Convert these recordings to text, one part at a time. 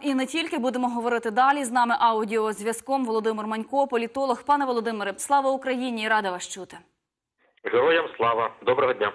І не тільки будемо говорити далі. З нами аудіозв'язком Володимир Манько, політолог. Пане Володимире, слава Україні! і Рада вас чути. Героям слава, доброго дня.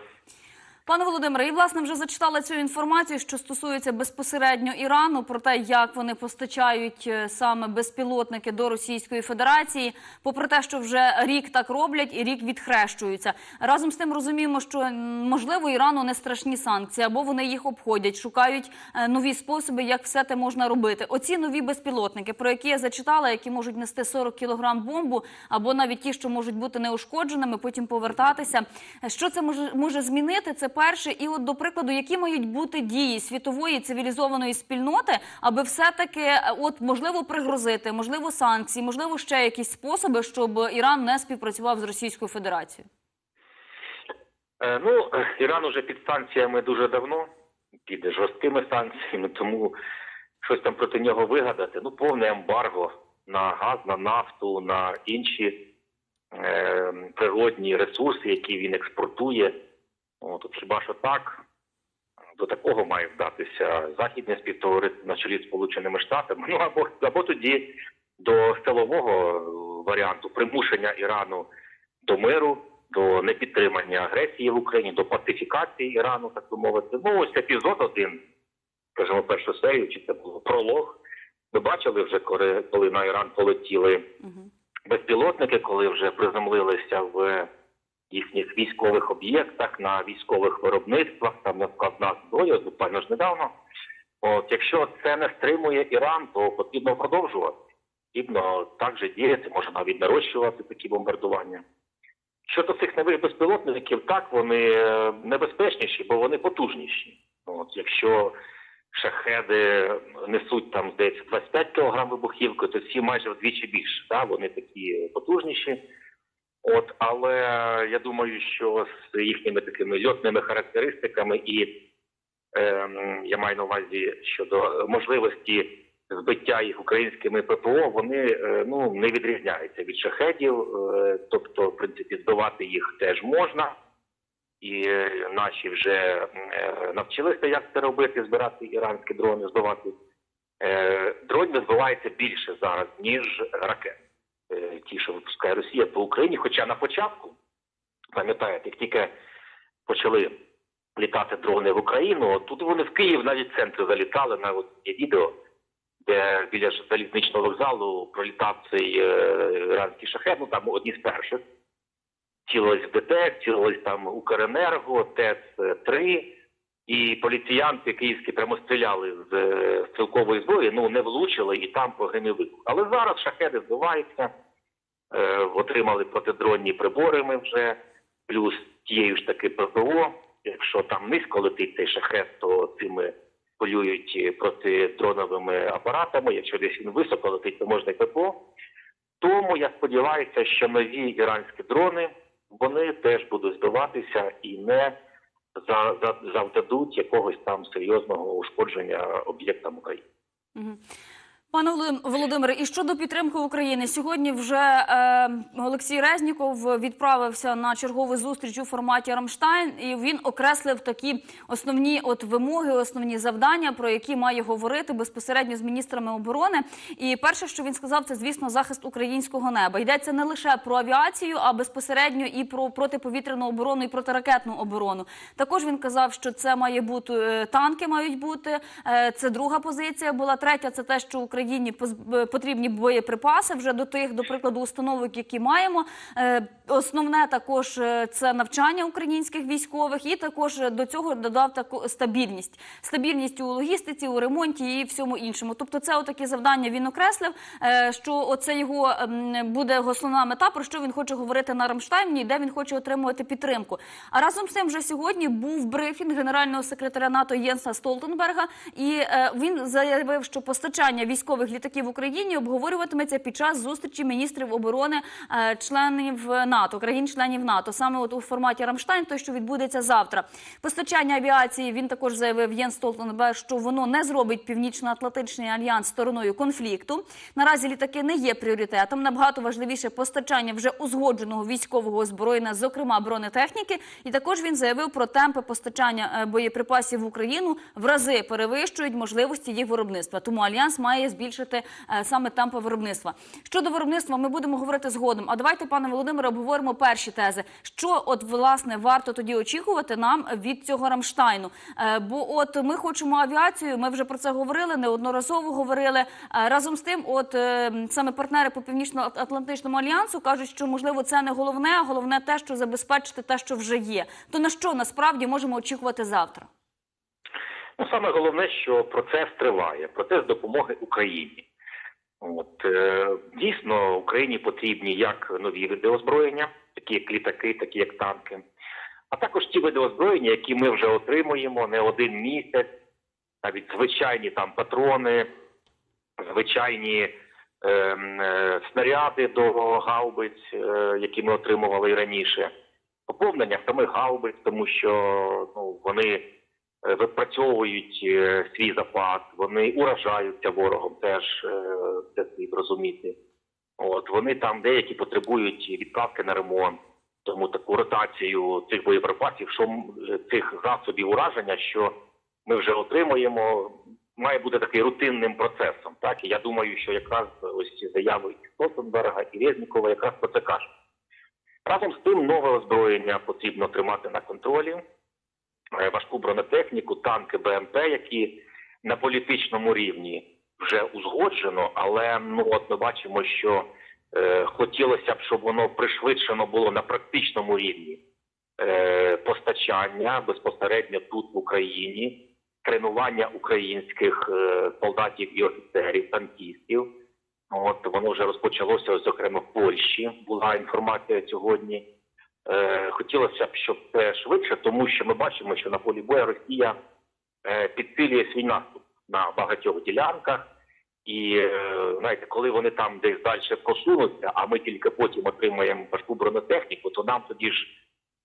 Пане Володимире, і власне вже зачитала цю інформацію, що стосується безпосередньо Ірану, про те, як вони постачають е, саме безпілотники до Російської Федерації. Попри те, що вже рік так роблять і рік відхрещуються. Разом з тим розуміємо, що можливо Ірану не страшні санкції, або вони їх обходять, шукають е, нові способи, як все те можна робити. Оці нові безпілотники, про які я зачитала, які можуть нести 40 кілограм бомбу, або навіть ті, що можуть бути неушкодженими, потім повертатися. Що це може змінити? Це перше, і от до прикладу, які мають бути дії світової цивілізованої спільноти, аби все-таки е, от можливо пригрозити, можливо, санкції, можливо, ще якісь способи, щоб Іран не співпрацював з Російською Федерацією. Е, ну, е, Іран уже під санкціями дуже давно, під жорсткими санкціями, тому щось там проти нього вигадати. Ну, повне ембарго на газ, на нафту, на інші е, природні ресурси, які він експортує. От, от хіба що так? До такого має вдатися західне співтовариство на чолі з Сполученими Штатами. Ну або або тоді до силового е, варіанту примушення Ірану до миру, до непідтримання агресії в Україні, до пацифікації Ірану, так би мовити. Ну ось епізод один, скажімо, першу серію, чи це було пролог. Ми бачили вже, коли, коли на Іран полетіли Угу. безпілотники, коли вже приземлилися в їхніх військових об'єктах, на військових виробництвах, там на складна зброя, буквально ж недавно. От якщо це не стримує Іран, то потрібно продовжувати. Потрібно так же діяти, може навіть нарощувати такі бомбардування. Щодо цих нових безпілотників, так вони е, небезпечніші, бо вони потужніші. От якщо шахеди несуть там здається 25 кг вибухівки, то ці майже вдвічі більше. Да? Вони такі потужніші. От, але я думаю, що з їхніми такими льотними характеристиками, і ем, я маю на увазі щодо можливості збиття їх українськими ППО, вони е, ну не відрізняються від шахедів. Е, тобто, в принципі, збивати їх теж можна, і е, наші вже е, навчилися, як це робити, збирати іранські дрони, збивати. Е, дронів більше зараз, ніж ракет е, ті, що випускає Росія по Україні. Хоча на початку, пам'ятаєте, як тільки почали літати дрони в Україну, тут вони в Київ навіть в центр залітали на є відео, де біля залізничного вокзалу пролітав цей е, іранський шахет, ну там одні з перших. Цілилось в ДТЕК, цілилось там Укренерго, ТЕЦ-3, і поліціянти київські прямо стріляли з е, стрілкової зброї, ну не влучили і там погримів вибух. Але зараз шахеди збиваються, е, отримали протидронні прибори ми вже, плюс тією ж таки ППО. Якщо там низько летить цей шахет, то цими полюють протидроновими апаратами. Якщо десь він високо летить, то можна і ППО. Тому я сподіваюся, що нові іранські дрони вони теж будуть збиватися і не за, за, завдадуть якогось там серйозного ушкодження об'єктам України. Пане Володимире, і щодо підтримки України, сьогодні вже е, Олексій Резніков відправився на чергову зустріч у форматі Рамштайн, і він окреслив такі основні от вимоги, основні завдання, про які має говорити безпосередньо з міністрами оборони. І перше, що він сказав, це звісно захист українського неба. Йдеться не лише про авіацію, а безпосередньо і про протиповітряну оборону і протиракетну оборону. Також він казав, що це має бути е, танки, мають бути. Е, Це друга позиція була. Третя це те, що Україні е, потрібні боєприпаси вже до тих, до прикладу, установок, які маємо. Е, Основне також е, це навчання українських військових, і також до цього додав таку стабільність. Стабільність у логістиці, у ремонті і всьому іншому. Тобто, це отакі завдання він окреслив. Що оце його ем, буде основна мета, про що він хоче говорити на Рамштайні, де він хоче отримувати підтримку. А разом з тим, вже сьогодні був брифінг генерального секретаря НАТО Єнса Столтенберга, і він заявив, що постачання військових військових літаків в Україні обговорюватиметься під час зустрічі міністрів оборони е, членів НАТО, країн-членів НАТО, саме от у форматі Рамштайн, той, що відбудеться завтра. Постачання авіації він також заявив Єн Столтенберг, що воно не зробить північно-атлантичний альянс стороною конфлікту. Наразі літаки не є пріоритетом. Набагато важливіше постачання вже узгодженого військового озброєння, зокрема бронетехніки. І також він заявив про темпи постачання е, боєприпасів в Україну в рази перевищують можливості їх виробництва. Тому альянс має збільшити е, саме темпи виробництва. Щодо виробництва, ми будемо говорити згодом. А давайте, пане Володимире, обговоримо перші тези. Що от власне варто тоді очікувати нам від цього Рамштайну? Е, Бо от ми хочемо авіацію. Ми вже про це говорили, неодноразово говорили. Е, Разом з тим, от саме партнери по північно-атлантичному альянсу кажуть, що можливо це не головне, а головне те, що забезпечити те, що вже є. То на що насправді можемо очікувати завтра? Ну, саме головне, що процес триває, процес допомоги Україні. От е, дійсно Україні потрібні як нові види озброєння, такі як літаки, такі як танки, а також ті види озброєння, які ми вже отримуємо не один місяць, навіть звичайні там патрони, звичайні е, е, снаряди до гаубиць, е, які ми отримували і раніше, поповнення самих гаубиць, тому що ну вони випрацьовують е, свій запас, вони уражаються ворогом, теж е, це слід розуміти. От вони там деякі потребують відправки на ремонт, тому таку ротацію цих боєприпасів, що е, цих засобів ураження, що ми вже отримуємо, має бути такий рутинним процесом. Так і я думаю, що якраз ось ці заяви і Столтенберга і Резнікова якраз про це кажуть. Разом з тим, нове озброєння потрібно тримати на контролі е, важку бронетехніку, танки БМП, які на політичному рівні вже узгоджено, але ну от ми бачимо, що е, хотілося б, щоб воно пришвидшено було на практичному рівні е, постачання безпосередньо тут в Україні, тренування українських е, солдатів і офіцерів, танкістів. От воно вже розпочалося, зокрема в Польщі. Була інформація сьогодні. Е, хотілося б, щоб це швидше, тому що ми бачимо, що на полі бою Росія е, підсилює свій наступ на багатьох ділянках. І е, знаєте, коли вони там десь далі просунуться, а ми тільки потім отримаємо важку бронетехніку, то нам тоді ж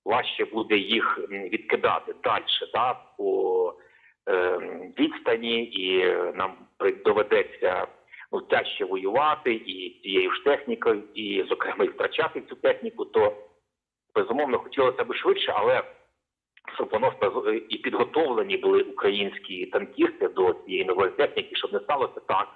важче буде їх відкидати далі, да, по е, відстані, і нам доведеться ну, тяжче воювати і цією ж технікою, і, зокрема, і втрачати цю техніку, то безумовно хотілося б швидше, але щоб воно і підготовлені були українські танкісти до цієї нової техніки, щоб не сталося так,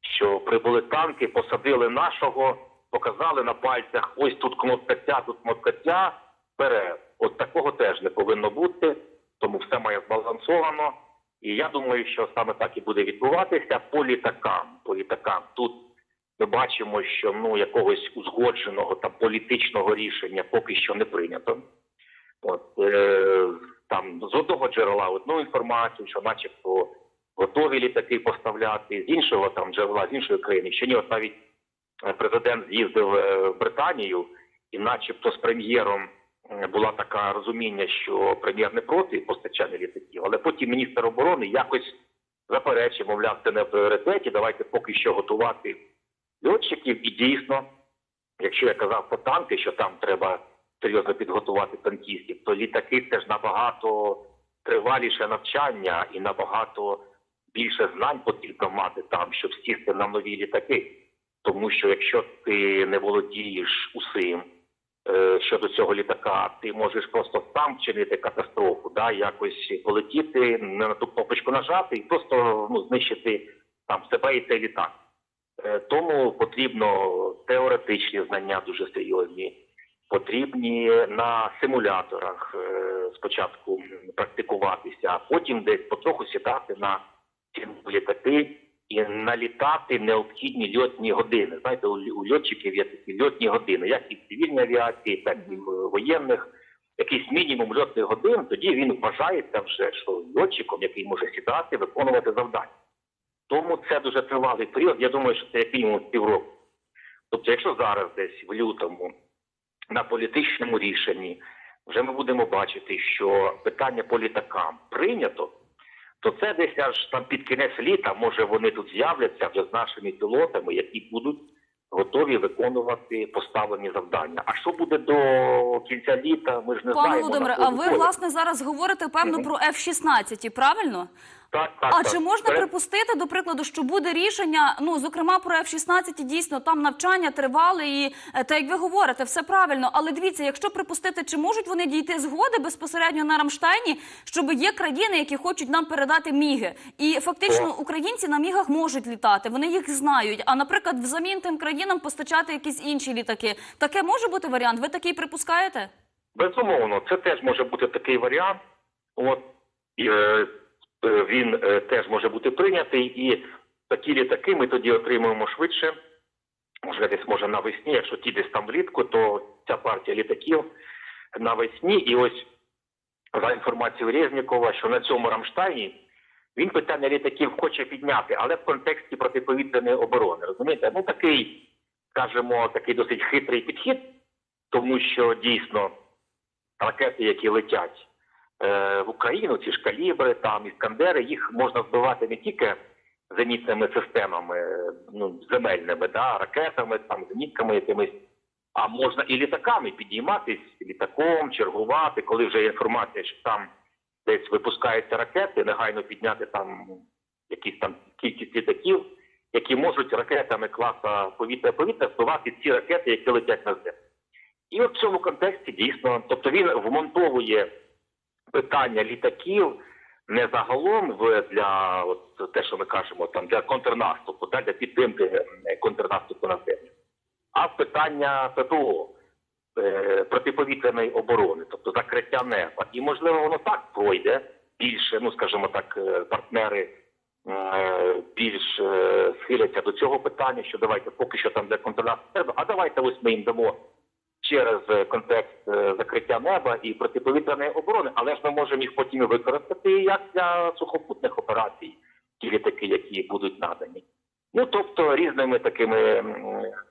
що прибули танки, посадили нашого, показали на пальцях, ось тут кнопка ця, тут кнопка ця, вперед. От такого теж не повинно бути, тому все має збалансовано. І я думаю, що саме так і буде відбуватися по літакам. По літакам тут ми бачимо, що ну якогось узгодженого та політичного рішення поки що не прийнято. От е, там з одного джерела одну інформацію, що, начебто, готові літаки поставляти, з іншого там джерела з іншої країни. Ще ні, от навіть е, президент з'їздив е, в Британію, і, начебто, з прем'єром е, була така розуміння, що прем'єр не проти постачання літаків, але потім міністр оборони якось заперечив, мовляв, це не в пріоритеті. Давайте поки що готувати льотчиків. І дійсно, якщо я казав про танки, що там треба серйозно підготувати танкістів, то літаки це ж набагато триваліше навчання і набагато більше знань потрібно мати там, щоб сісти на нові літаки. Тому що якщо ти не володієш усім е, щодо цього літака, ти можеш просто сам вчинити катастрофу, да, якось полетіти, не на ту кнопочку нажати і просто ну, знищити там себе і цей літак. Е, Тому потрібно теоретичні знання дуже серйозні, потрібні на симуляторах е, спочатку практикуватися, а потім десь потроху сідати на літаки і налітати необхідні льотні години. Знаєте, у льотчиків є такі льотні години, як і в цивільній авіації, так і в воєнних. Якийсь мінімум льотних годин, тоді він вважається вже що льотчиком, який може сідати, виконувати завдання. Тому це дуже тривалий період. Я думаю, що це як мінімум півроку. Тобто, якщо зараз десь в лютому на політичному рішенні вже ми будемо бачити, що питання по літакам прийнято, то це десь аж там під кінець літа, може вони тут з'являться вже з нашими пілотами, які будуть готові виконувати поставлені завдання. А що буде до кінця літа, ми ж не Пане знаємо. Володимире, а ви полі. власне зараз говорите певно Мгм. про F-16, правильно? Так, так, А так. чи можна Перед- припустити, до прикладу, що буде рішення? Ну зокрема про F-16, дійсно там навчання тривали, і е, та як ви говорите, все правильно. Але дивіться, якщо припустити, чи можуть вони дійти згоди безпосередньо на Рамштайні, щоб є країни, які хочуть нам передати міги, і фактично українці на мігах можуть літати, вони їх знають. А наприклад, взамін тим країнам постачати якісь інші літаки. Таке може бути варіант. Ви такий припускаєте? Безумовно, це теж може бути такий варіант. От е, він е, теж може бути прийнятий, і такі літаки ми тоді отримуємо швидше. Може, десь може навесні, якщо ті десь там влітку, то ця партія літаків навесні. І ось за інформацією Резнікова, що на цьому Рамштайні він питання літаків хоче підняти, але в контексті протиповітряної оборони. Розумієте? Ну такий, скажімо, такий досить хитрий підхід, тому що дійсно ракети, які летять е, в Україну, ці ж калібри, там іскандери, їх можна збивати не тільки зенітними системами, е, ну земельними, да, ракетами, там зенітками якимись, а можна і літаками підійматись літаком, чергувати, коли вже є інформація, що там десь випускаються ракети, негайно підняти там якісь там кількість літаків, які можуть ракетами класа повітря-повітря збивати ці ракети, які летять на землю. І от в цьому контексті дійсно, тобто він вмонтовує питання літаків не загалом в для от те, що ми кажемо, там для контрнаступу, да, для підтримки контрнаступу на землю, а в питання ППО е, протиповітряної оборони, тобто закриття неба. І можливо воно так пройде більше, ну скажімо так, е, партнери е, більш схиляться до цього питання, що давайте поки що там для контрнаступу, а давайте ось ми їм дамо через е, контекст е, закриття неба і протиповітряної оборони, але ж ми можемо їх потім використати як для сухопутних операцій, ті літаки, які будуть надані. Ну тобто різними такими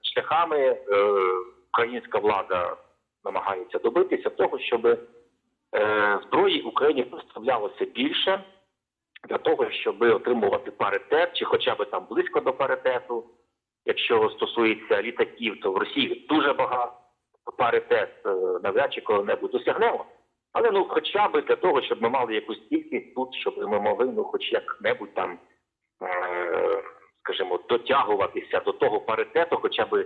шляхами е, українська влада намагається добитися того, щоб зброї Україні поставлялося більше для того, щоб отримувати паритет, чи хоча б там близько до паритету. Якщо стосується літаків, то в Росії дуже багато паритет е, навряд чи коли-небудь досягнемо. Але ну, хоча б для того, щоб ми мали якусь кількість тут, щоб ми могли ну, хоч як-небудь там, е, скажімо, дотягуватися до того паритету, хоча б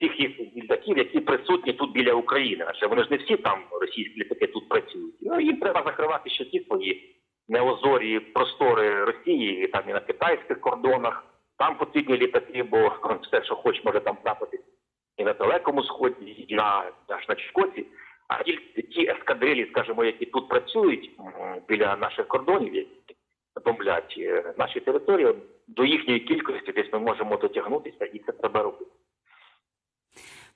тих їх літаків, які присутні тут біля України. Адже вони ж не всі там російські літаки тут працюють. Ну, їм треба закривати ще ті свої неозорі простори Росії, там і на китайських кордонах. Там потрібні літаки, бо все, що хоч, може там трапитись і на далекому сході, і на аж на Чукотці. А тільки ті ескадрилі, скажімо, які тут працюють біля наших кордонів, які бомблять е, наші території, до їхньої кількості десь ми можемо дотягнутися, і це треба робити.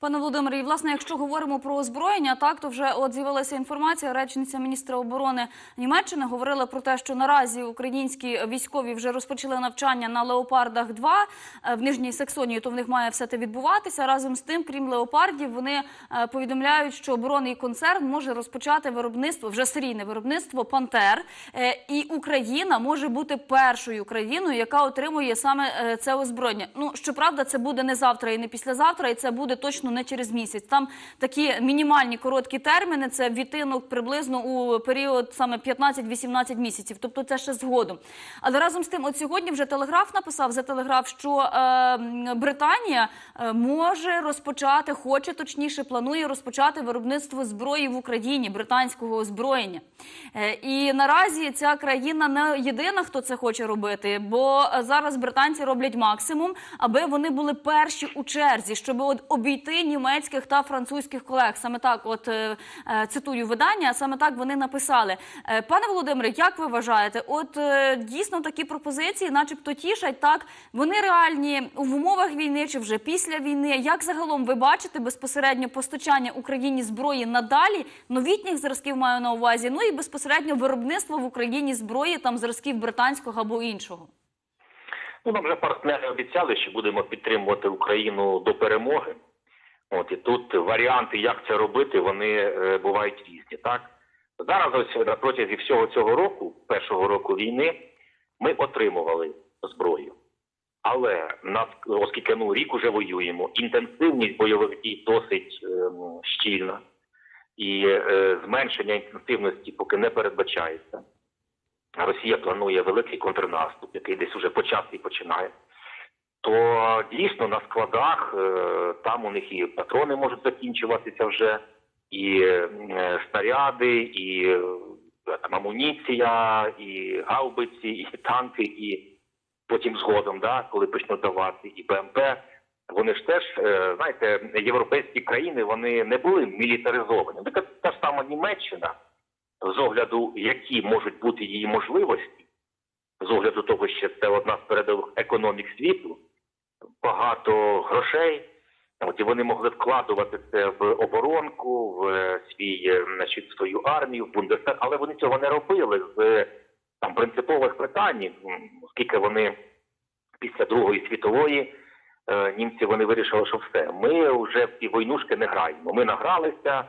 Пане Володимире, і власне, якщо говоримо про озброєння, так то вже от з'явилася інформація. Речниця міністра оборони Німеччини говорила про те, що наразі українські військові вже розпочали навчання на леопардах 2 е, в Нижній Саксонії. То в них має все те відбуватися. Разом з тим, крім леопардів, вони е, повідомляють, що оборонний концерн може розпочати виробництво вже серійне виробництво пантер, Е, і Україна може бути першою країною, яка отримує саме е, це озброєння. Ну щоправда, це буде не завтра і не післязавтра, і це буде точно не через місяць. Там такі мінімальні короткі терміни. Це відтинок приблизно у період саме 15-18 місяців. Тобто це ще згодом. Але разом з тим, от сьогодні вже телеграф написав за телеграф, що е, Британія е, може розпочати, хоче точніше, планує розпочати виробництво зброї в Україні, британського озброєння. Е, і наразі ця країна не єдина, хто це хоче робити, бо зараз британці роблять максимум, аби вони були перші у черзі, щоб от німецьких та французьких колег. Саме так, от е, е, цитую видання, саме так вони написали. Е, Пане Володимире, як ви вважаєте, от дійсно такі пропозиції, начебто тішать, так вони реальні в умовах війни чи вже після війни? Як загалом ви бачите безпосередньо постачання Україні зброї надалі, новітніх зразків маю на увазі, ну і безпосередньо виробництво в Україні зброї там зразків британського або іншого? Ну, нам вже партнери обіцяли, що будемо підтримувати Україну до перемоги. От і тут варіанти, як це робити, вони е, бувають різні. Так зараз ось на протязі всього цього року, першого року війни, ми отримували зброю. Але нас, оскільки ну рік уже воюємо, інтенсивність бойових дій досить ем, щільна, і е, зменшення інтенсивності поки не передбачається. Росія планує великий контрнаступ, який десь уже почався і починає. То дійсно на складах е, там у них і патрони можуть закінчуватися вже, і е, снаряди, і е, там амуніція, і гаубиці, і танки, і потім згодом, да, коли почнуть давати, і БМП. Вони ж теж, знаєте, європейські країни вони не були мілітаризовані. Така та ж сама Німеччина, з огляду, які можуть бути її можливості, з огляду того, що це одна з передових економік світу, багато грошей. От і вони могли вкладувати це в оборонку, в е, свій, е, значить, свою армію, в Бундестаг, але вони цього не робили з там принципових питань, оскільки вони після Другої світової е, німці вони вирішили, що все. Ми вже в ці войнушки не граємо. Ми награлися,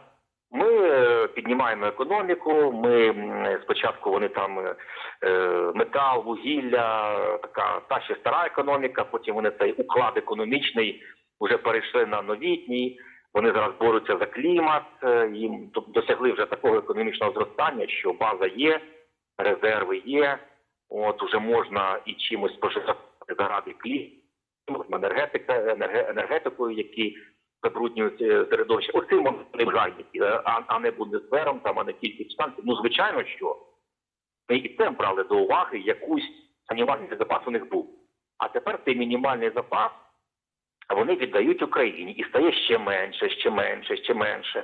ми е, піднімаємо економіку. Ми спочатку вони там е, е, метал, вугілля, така та ще стара економіка. Потім вони цей уклад економічний вже перейшли на новітній. Вони зараз борються за клімат. Їм досягли вже такого економічного зростання, що база є, резерви є. От уже можна і чимось поживати заради клімату, енергетика, енергетикою, які забруднюють середовище. Оцим вони е, а, а не бундесвером, там, а не кількість станцій. Ну, звичайно, що ми і це брали до уваги, якусь мінімальний запас у них був. А тепер цей мінімальний запас вони віддають Україні і стає ще менше, ще менше, ще менше.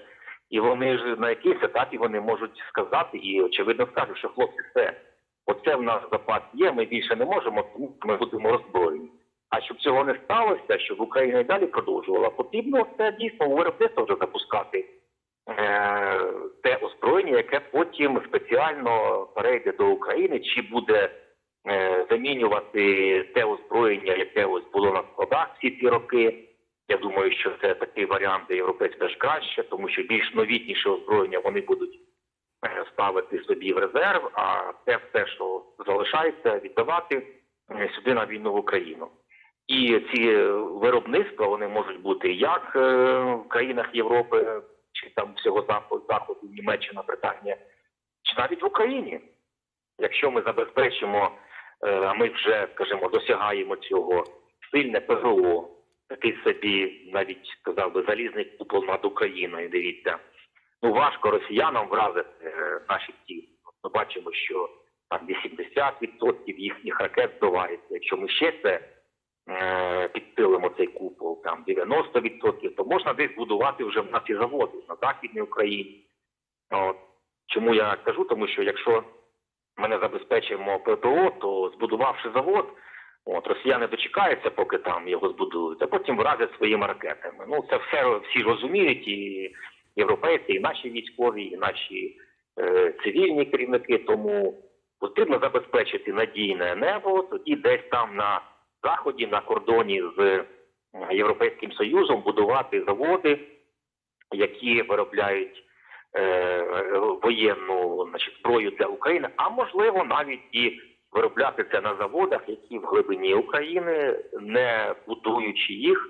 І вони ж на якийсь етапі вони можуть сказати, і очевидно скажуть, що хлопці, все, оце в нас запас є, ми більше не можемо, тому ми будемо роззброєні. А щоб цього не сталося, щоб Україна і далі продовжувала, потрібно це дійсно у виробництво вже запускати е, те озброєння, яке потім спеціально перейде до України, чи буде е, замінювати те озброєння, яке ось було на складах всі ці роки. Я думаю, що це такий варіант для європейців теж краще, тому що більш новітніше озброєння вони будуть е, ставити собі в резерв, а те все, що залишається, віддавати е, сюди на війну в Україну. І ці виробництва вони можуть бути як е, в країнах Європи, чи там всього заходу, Німеччина, Британія, чи навіть в Україні. Якщо ми забезпечимо, е, а ми вже скажімо, досягаємо цього сильне ПВО, такий собі навіть сказав би залізний купол над Україною. Дивіться, ну важко росіянам вразити е, наші ті. Ми бачимо, що там 80% їхніх ракет збивається. Якщо ми ще це підсилимо цей купол, там 90%, то можна десь будувати вже в нас і заводи на західній Україні. От. Чому я кажу? Тому що якщо ми не забезпечимо ППО, то збудувавши завод, от росіяни дочекаються, поки там його збудують, а потім вразять своїми ракетами. Ну це все всі розуміють, і європейці, і наші військові, і наші е, цивільні керівники. Тому потрібно забезпечити надійне небо, тоді десь там на заході, на кордоні з е, Європейським Союзом будувати заводи, які виробляють е, воєнну значить, зброю для України, а можливо навіть і виробляти це на заводах, які в глибині України, не будуючи їх,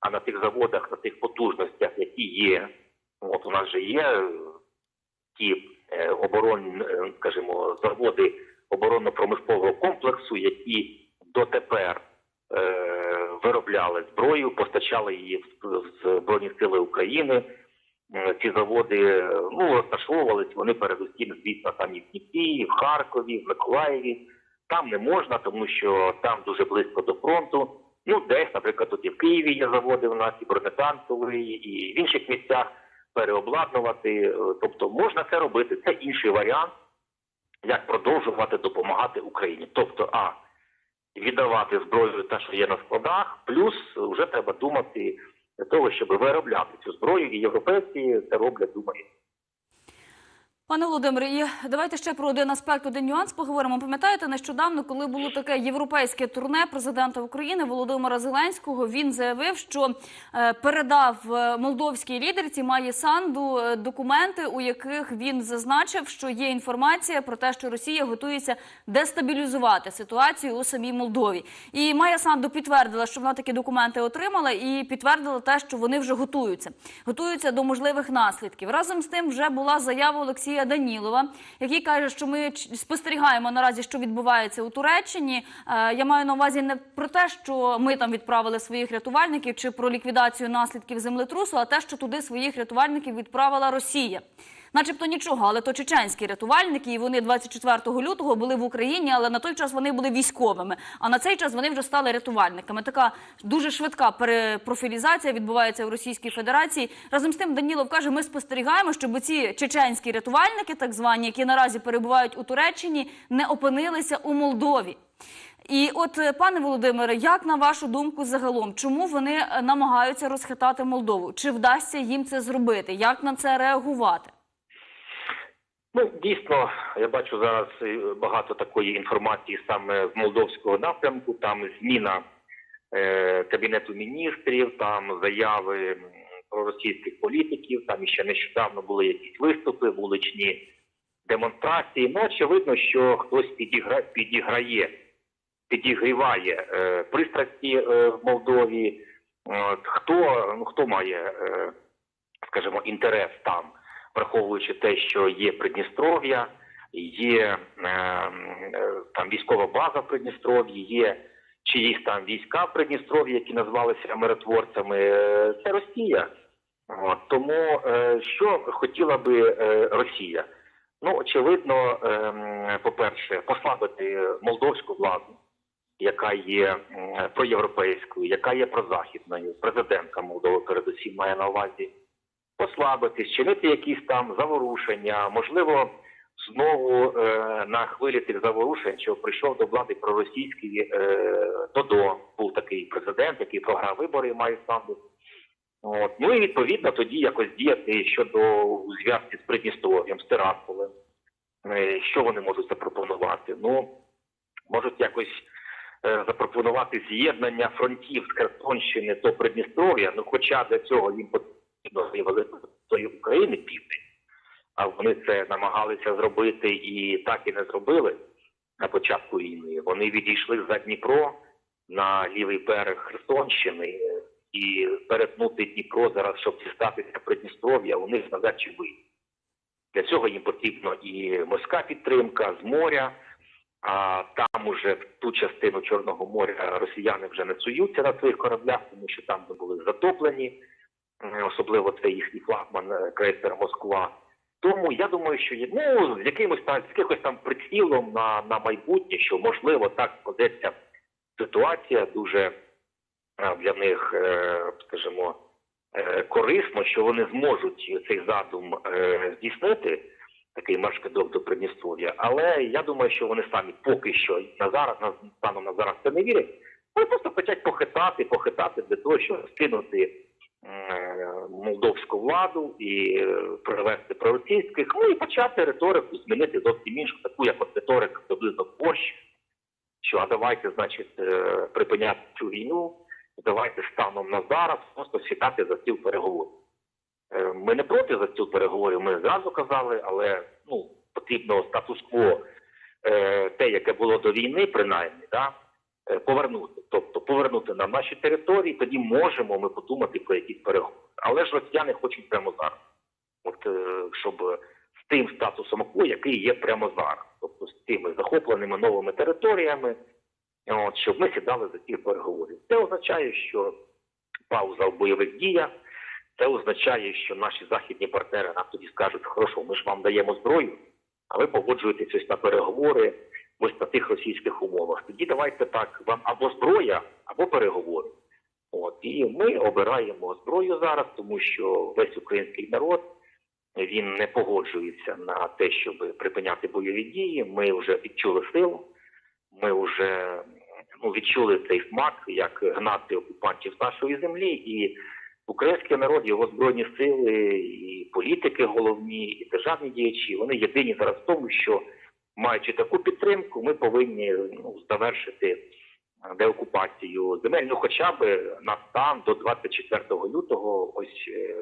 а на тих заводах, на тих потужностях, які є. От у нас же є е, ті е, оборон, е, скажімо, заводи оборонно-промислового комплексу, які дотепер виробляли зброю, постачали її в, в Збройні Сили України. Е, Ці заводи е, ну, розташовувались вони передусім, звісно, там і в Дніпрі, і в Харкові, в Миколаєві. Там не можна, тому що там дуже близько до фронту. Ну, десь, наприклад, тут і в Києві є заводи у нас, і бронетанковий, і в інших місцях переобладнувати. Е, Тобто можна це робити. Це інший варіант, як продовжувати допомагати Україні. Тобто, а віддавати зброю те, що є на складах, плюс вже треба думати для того, щоб виробляти цю зброю, і європейці це роблять, думаю. Пане Володимире, і давайте ще про один аспект, один нюанс поговоримо. Пам'ятаєте, нещодавно, коли було таке європейське турне президента України Володимира Зеленського, він заявив, що е, передав е, молдовській лідерці Маї Санду е, документи, у яких він зазначив, що є інформація про те, що Росія готується дестабілізувати ситуацію у самій Молдові. І Майя Санду підтвердила, що вона такі документи отримала, і підтвердила те, що вони вже готуються, готуються до можливих наслідків. Разом з тим, вже була заява Олексія Данілова, який каже, що ми спостерігаємо наразі, що відбувається у Туреччині. Е, Я маю на увазі не про те, що ми там відправили своїх рятувальників чи про ліквідацію наслідків землетрусу, а те, що туди своїх рятувальників відправила Росія. Начебто нічого, але то чеченські рятувальники, і вони 24 лютого були в Україні, але на той час вони були військовими. А на цей час вони вже стали рятувальниками. Така дуже швидка перепрофілізація відбувається в Російській Федерації. Разом з тим Данілов каже, ми спостерігаємо, щоб ці чеченські рятувальники, так звані, які наразі перебувають у Туреччині, не опинилися у Молдові. І от, е, пане Володимире, як на вашу думку загалом, чому вони е, намагаються розхитати Молдову? Чи вдасться їм це зробити? Як на це реагувати? Ну, дійсно, я бачу зараз е, багато такої інформації саме з молдовського напрямку. Там зміна е, кабінету міністрів, там заяви проросійських політиків. Там ще нещодавно були якісь виступи, вуличні демонстрації. Ну, очевидно, що хтось підігра, підіграє, підігріває е, пристрасті е, в Молдові. От, хто, ну, хто має, е, скажімо, інтерес там? Враховуючи те, що є Придністров'я, є е, там військова база в Придністров'ї, є чиїсь там війська в Придністров'ї, які назвалися миротворцями, е, це Росія. От, тому е, що хотіла би Росія? Ну, очевидно, е, по-перше, послабити молдовську владу, яка є проєвропейською, яка є прозахідною. Президентка Молдови передусім має на увазі послабити, зчинити якісь там заворушення, можливо, знову е, на хвилі тих заворушень, що прийшов до влади проросійський е, Додо, був такий президент, який програв вибори, має самбу. От. Ну і відповідно тоді якось діяти щодо у зв'язці з Придністров'ям, з Тирасполем. Е, Що вони можуть запропонувати? Ну, можуть якось е, запропонувати з'єднання фронтів з Херсонщини до Придністров'я, ну хоча для цього їм і великої України південь, а вони це намагалися зробити і так і не зробили на початку війни. Вони відійшли за Дніпро на лівий берег Херсонщини і перетнути Дніпро зараз, щоб дістатися Придністров'я, у них назад чи вийде. Для цього їм потрібна і морська підтримка з моря. А там уже в ту частину Чорного моря росіяни вже не цуються на своїх кораблях, тому що там були затоплені, особливо це їхній флагман е, крейсер Москва. Тому я думаю, що ну з якимось там з якихось там прицілом на, на майбутнє, що можливо так складеться ситуація дуже е, для них, е, скажімо, е, корисно, що вони зможуть цей задум е, здійснити, такий маршкидок до Придністров'я. Але я думаю, що вони самі поки що на зараз, на станом на зараз це не вірять. Вони просто хочуть похитати, похитати для того, щоб скинути е, молдовську владу і е, привести проросійських, ну і почати риторику змінити зовсім іншу, таку як от риторика приблизно борщ, що а давайте, значить, е, припиняти цю війну, давайте станом на зараз просто сідати за стіл переговорів. Е, Ми не проти за стіл переговорів, ми зразу казали, але ну потрібно статус-кво е, те, яке було до війни, принаймні, да, е, повернути. Тобто повернути на наші території, тоді можемо ми подумати про якісь переговори. Але ж росіяни хочуть прямо зараз. От е, щоб з тим статусом який є прямо зараз, тобто з тими захопленими новими територіями, от, щоб ми сідали за ті переговорів. Це означає, що пауза в бойових діях. Це означає, що наші західні партнери нам тоді скажуть, хорошо, ми ж вам даємо зброю, а ви погоджуєтесь на переговори ось на тих російських умовах. Тоді давайте так, вам або зброя, або переговори. От і ми обираємо зброю зараз, тому що весь український народ він не погоджується на те, щоб припиняти бойові дії. Ми вже відчули силу, ми вже ну, відчули цей смак, як гнати окупантів з нашої землі, і Український народ, його збройні сили, і політики головні, і державні діячі, вони єдині зараз в тому, що маючи таку підтримку, ми повинні ну, завершити е, деокупацію земель, ну хоча б на стан до 24 лютого ось е,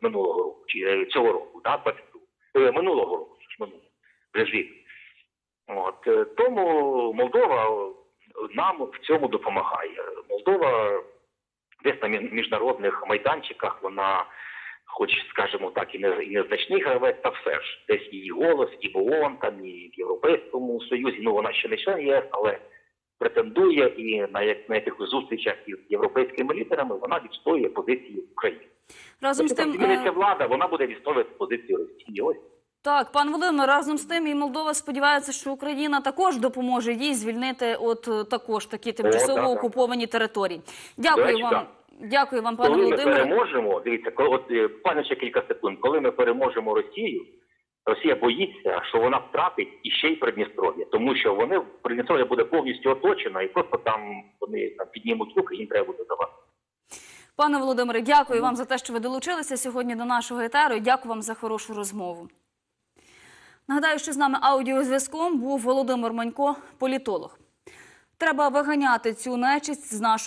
минулого року, чи е, цього року, да, 22. Е, минулого року, минулого, вже ж рік. От е, тому Молдова нам в цьому допомагає. Молдова десь на міжнародних майданчиках вона, хоч скажімо так, і не і незначний гравець, та все ж десь її голос і в ООН, там і в Європейському Союзі. Ну вона ще не член ЄС, але претендує і на як на якихось зустрічах із європейськими лідерами вона відстоює позиції України. Разом з тим, там зміниться е, влада, вона буде відстоювати позицію Росії. Ось так, пан Володимир, разом з тим, і Молдова сподівається, що Україна також допоможе їй звільнити от е, також такі тимчасово да, да. окуповані території. Дякую речі, вам. да. Дякую вам, пане коли ми переможемо, дивіться, коли от е, буквально ще кілька секунд, коли ми переможемо Росію, Росія боїться, що вона втратить іще й Придністров'я, тому що вони Придністров'я буде повністю оточена, і просто там вони там піднімуть руки, їм треба буде давати. Пане Володимире, дякую вам за те, що ви долучилися сьогодні до нашого етеру. і Дякую вам за хорошу розмову. Нагадаю, що з нами аудіозв'язком був Володимир Манько, політолог. Треба виганяти цю нечисть з нашої.